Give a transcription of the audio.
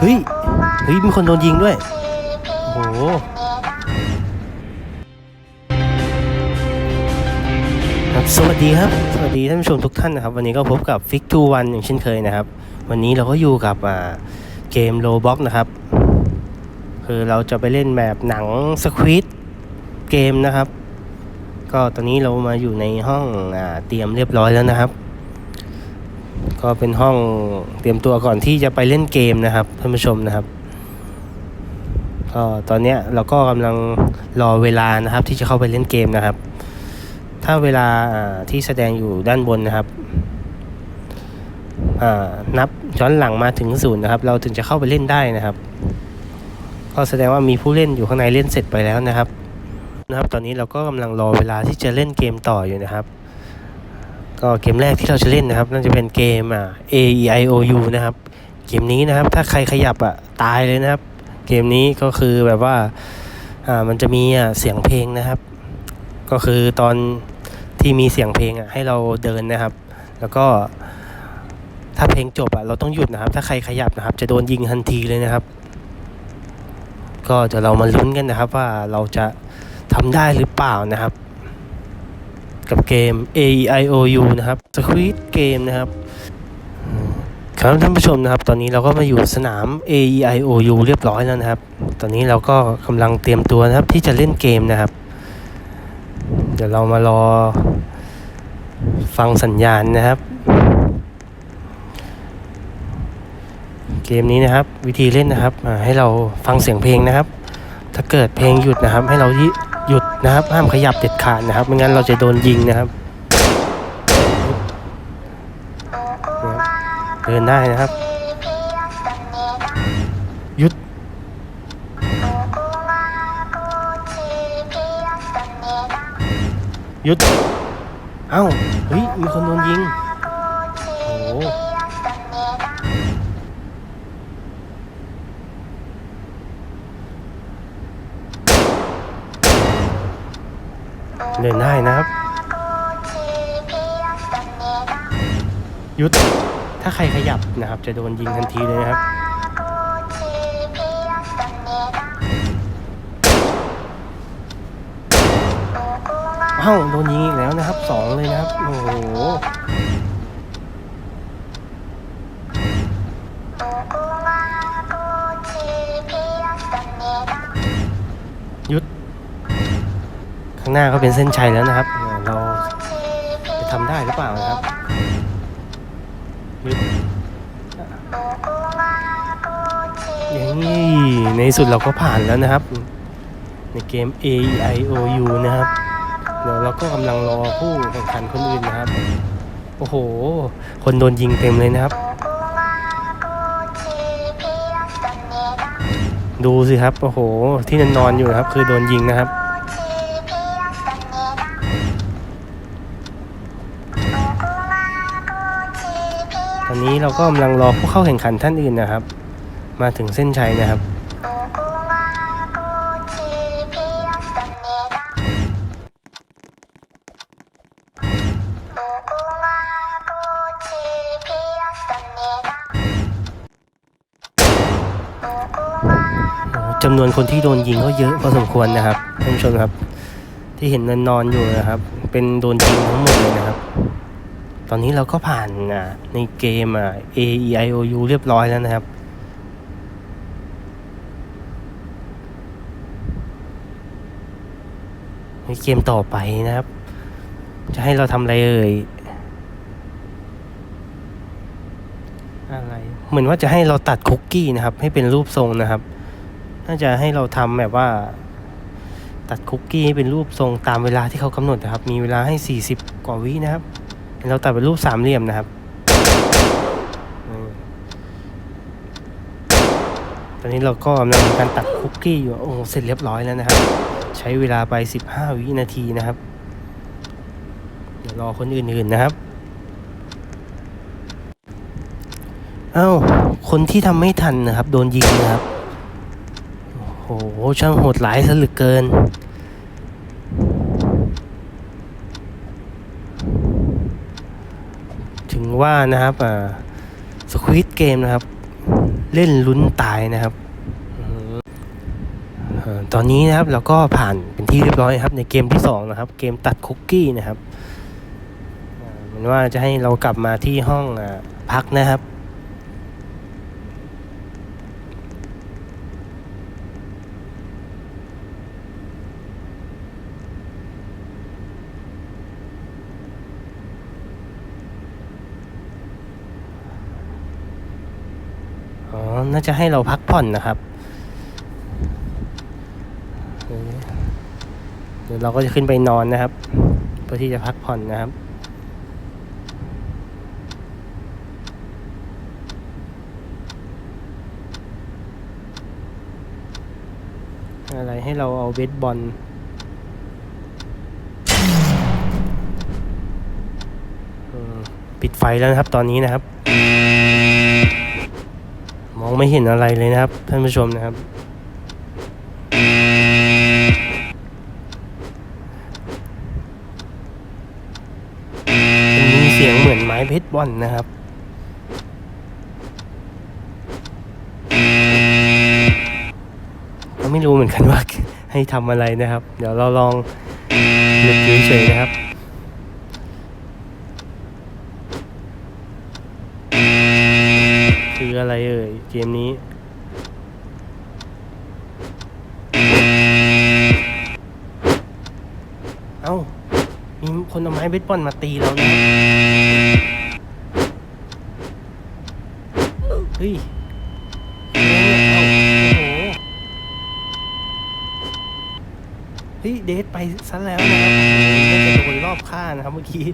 เฮ้ย เฮ้ย มีคนโดนยิงด้วย โอ้โหครับสวัสดีครับ สวัสดีท่านผู้ชมทุกท่านนะครับ วันนี้ก็พบกับฟิกทูวันอย่างเช่นเคยนะครับ วันนี้เราก็อยู่กับเกมโลบ็อกนะครับ คือเราจะไปเล่นแบบหนังสควิตเกมนะครับ ก็ตอนนี้เรามาอยู่ในห้องอเตรียมเรียบร้อยแล้วนะครับ ก็เป็นห้องเตรียมตัวก่อนที่จะไปเล่นเกมนะครับท่านผู้ชมนะครับก็ตอนเนี้ยเราก็กำลังรอเวลานะครับ ที่จะเข้าไปเล่นเกมนะครับ ถ้าเวลาอ่าที่แสดงอยู่ด้านบนนะครับอ่านับย้อนหลังมาถึงศูนย์นะครับ เราถึงจะเข้าไปเล่นได้นะครับ ก็แสดงว่ามีผู้เล่นอยู่ข้างในเล่นเสร็จไปแล้วนะครับนะครับ ตอนนี้เราก็กำลังรอเวลาที่จะเล่นเกมต่ออยู่นะครับ ก็เกมแรกที่เราจะเล่นนะครับน่าจะเป็นเกมอ่า A E I O U นะครับ เกมนี้นะครับ ถ้าใครขยับอะตายเลยนะครับ เกมนี้ก็คือแบบว่าอ่ามันจะมีอะเสียงเพลงนะครับ ก็คือตอนที่มีเสียงเพลงอะให้เราเดินนะครับ แล้วก็ถ้าเพลงจบอะเราต้องหยุดนะครับ ถ้าใครขยับนะครับ จะโดนยิงทันทีเลยนะครับ ก็จะเรามาลุ้นกันนะครับว่าเราจะทำได้หรือเปล่านะครับ กับเกม A I O U นะครับ Squid Game นะครับครับท่านผู้ชมนะครับ ตอนนี้เราก็มาอยู่สนาม A E I O U เรียบร้อยแล้วนะครับ ตอนนี้เราก็กำลังเตรียมตัวนะครับที่จะเล่นเกมนะครับ เดี๋ยวเรามารอฟังสัญญาณนะครับ เกมนี้นะครับ วิธีเล่นนะครับให้เราฟังเสียงเพลงนะครับ ถ้าเกิดเพลงหยุดนะครับ ให้เรายิ หยุดนะครับ ห้ามขยับเด็ดขาดนะครับไม่งั้นเราจะโดนยิงนะครับ เดินได้นะครับ หยุด หยุด เอ้า เฮ้ย มีคนโดนยิง เดินได้นะครับหยุดถ้าใครขยับนะครับ จะโดนยิงทันทีเลยนะครับ เอ้าโดนยิงอีกแล้วนะครับสองเลยนะครับ โอ้โหางหน้าก็เป็นเส้นชัยแล้วนะครับ เราจะทำได้หรือเปล่านะครับอย่างนี้ในสุดเราก็ผ่านแล้วนะครับ ในเกม A I O U นะครับ เดี๋ยวเราก็กำลังรอผู้แข่งขันคนอื่นนะครับ โอ้โห คนโดนยิงเต็มเลยนะครับ ดูสิครับ โอ้โห ที่นอนนอนอยู่นะครับ คือโดนยิงนะครับ อนนี้เราก็กำลังรอผู้เข้าแข่งขันท่านอื่นนะครับ มาถึงเส้นชัยนะครับ จำนวนคนที่โดนยิงก็เยอะพอสมควรนะครับท่านผู้ชมครับ ที่เห็นนอนนอนๆอยู่นะครับ เป็นโดนยิงทั้งหมดเลยนะครับ ตอนนี้เราก็ผ่านในเกม A E I O U เรียบร้อยแล้วนะครับ ในเกมต่อไปนะครับ จะให้เราทำอะไรเอ่ยอะไร เหมือนว่าจะให้เราตัดคุกกี้นะครับ ให้เป็นรูปทรงนะครับ น่าจะให้เราทำแบบว่า ตัดคุกกี้ให้เป็นรูปทรงตามเวลาที่เขากำหนดนะครับ มีเวลาให้ 40 กว่าวินะครับ เราตัดเป็นรูปสามเหลี่ยมนะครับ ตอนนี้เราก็กำลังมีการตัดคุกกี้อยู่ โอ้เสร็จเรียบร้อยแล้วนะครับ ใช้เวลาไป 15 วินาทีนะครับ เดี๋ยวรอคนอื่นๆนะครับ เอ้า คนที่ทำไม่ทันนะครับ โดนยิงนะครับ โอ้โห ช่างโหดร้ายซะเหลือเกิน ถึง ว่านะครับสควิตเกมนะครับ เล่นลุ้นตายนะครับตอนนี้นะครับเราก็ผ่านเป็นที่เรียบร้อยครับ ในเกมที่สองนะครับ เกมตัดคุกกี้นะครับมันว่าจะให้เรากลับมาที่ห้องพักนะครับ น่าจะให้เราพักผ่อนนะครับเดี๋ยวเราก็จะขึ้นไปนอนนะครับ เพื่อที่จะพักผ่อนนะครับอะไรให้เราเอาเบสบอลปิดไฟแล้วนะครับตอนนี้นะครับ มองไม่เห็นอะไรเลยนะครับท่านผู้ชมนะครับ มีเสียงเหมือนไม้เพชรบอลนะครับก็ไม่รู้เหมือนกันว่าให้ทำอะไรนะครับ เดี๋ยวเราลองหยุดอยู่เฉยๆนะครับ คื ออะไรเอ่ยเกมนี้ เอ้า มีคนเอาไม้เบสบอลมาตีเรานะครับเฮ้ยเฮ้ยเดทไปซะแล้วนะครับโอ้โหน่าจะโดนรอบฆ่านะครับเมื่อกี้